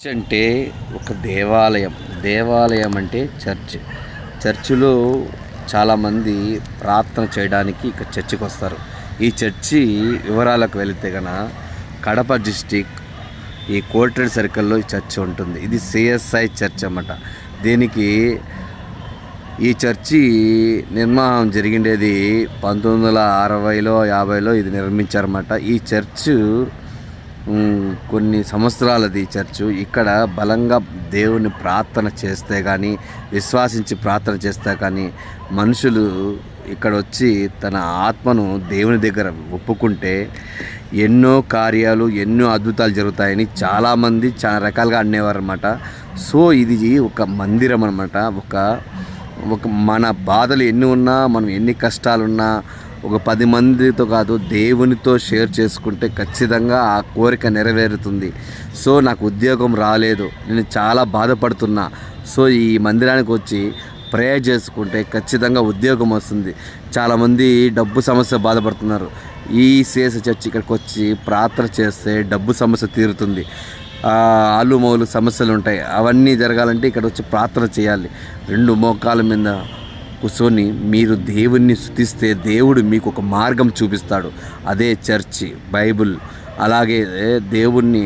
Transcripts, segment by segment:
Church అంటే ఒక దేవాలయం. దేవాలయం అంటే చర్చ్. చర్చిలో చాలామంది ప్రార్థన చేయడానికి ఇక్కడ చర్చికి వస్తారు. ఈ చర్చి వివరాలకు వెళితే గన కడప డిస్టిక్ ఈ కోటెడ్ సర్కిల్లో ఈ చర్చ్ ఉంటుంది. ఇది సిఎస్ఐ చర్చ్ అన్నమాట. దీనికి ఈ చర్చి నిర్మాణం జరిగిండేది పంతొమ్మిది వందల అరవైలో యాభైలో ఇది నిర్మించారన్నమాట. ఈ చర్చ్ కొన్ని సంవత్సరాలది చర్చ్. ఇక్కడ బలంగా దేవుని ప్రార్థన చేస్తే కానీ విశ్వాసించి ప్రార్థన చేస్తే కానీ మనుషులు ఇక్కడ వచ్చి తన ఆత్మను దేవుని దగ్గర ఒప్పుకుంటే ఎన్నో కార్యాలు ఎన్నో అద్భుతాలు జరుగుతాయని చాలామంది చాలా రకాలుగా అనేవారు అనమాట సో ఇది ఒక మందిరం అనమాట ఒక ఒక మన బాధలు ఎన్ని ఉన్నా మనం ఎన్ని కష్టాలున్నా ఒక పది మందితో కాదు దేవునితో షేర్ చేసుకుంటే ఖచ్చితంగా ఆ కోరిక నెరవేరుతుంది. సో నాకు ఉద్యోగం రాలేదు. నేను చాలా బాధపడుతున్నా. సో ఈ మందిరానికి వచ్చి ప్రేయర్ చేసుకుంటే ఖచ్చితంగా ఉద్యోగం వస్తుంది. చాలామంది డబ్బు సమస్య బాధపడుతున్నారు. ఈ సిఎస్ చర్చ్ ఇక్కడికి వచ్చి ప్రార్థన చేస్తే డబ్బు సమస్య తీరుతుంది. ఆలు మౌలు సమస్యలు ఉంటాయి. అవన్నీ జరగాలంటే ఇక్కడ వచ్చి ప్రార్థన చేయాలి. రెండు మోకాల మీద కూర్చొని మీరు దేవుణ్ణి స్థుతిస్తే దేవుడు మీకు ఒక మార్గం చూపిస్తాడు. అదే చర్చి బైబుల్. అలాగే దేవుణ్ణి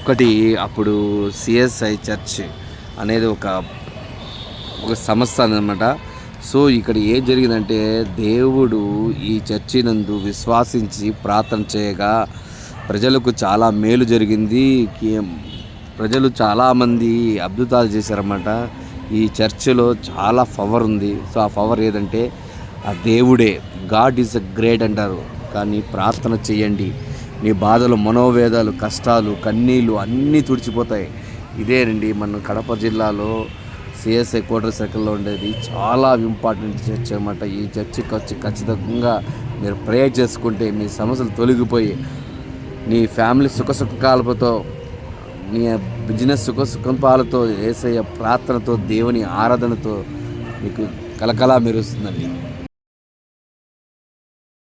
ఒకటి అప్పుడు సిఎస్ఐ చర్చ్ అనేది ఒక ఒక సంస్థ అనమాట సో ఇక్కడ ఏం జరిగిందంటే దేవుడు ఈ చర్చి నందు విశ్వాసించి ప్రార్థన చేయగా ప్రజలకు చాలా మేలు జరిగింది. ప్రజలు చాలామంది అద్భుతాలు చేశారన్నమాట. ఈ చర్చిలో చాలా పవర్ ఉంది. సో ఆ పవర్ ఏదంటే ఆ దేవుడే గాడ్ ఈజ్ అ గ్రేట్ అంటారు. కానీ ప్రార్థన చేయండి. మీ బాధలు మనోవేదాలు కష్టాలు కన్నీళ్ళు అన్నీ తుడిచిపోతాయి. ఇదేనండి మన కడప జిల్లాలో సిఎస్ఐ క్వార్టర్ సర్కిల్లో ఉండేది. చాలా ఇంపార్టెంట్ చర్చ్ అనమాట ఈ చర్చికి వచ్చి ఖచ్చితంగా మీరు ప్రేయర్ చేసుకుంటే మీ సమస్యలు తొలగిపోయి నీ ఫ్యామిలీ సుఖ సుఖాలతో నీ బిజినెస్ సుఖ సుఖం పాలతో ఏసయ్య ప్రార్థనతో దేవుని ఆరాధనతో మీకు కలకలా మెరుస్తుందండి.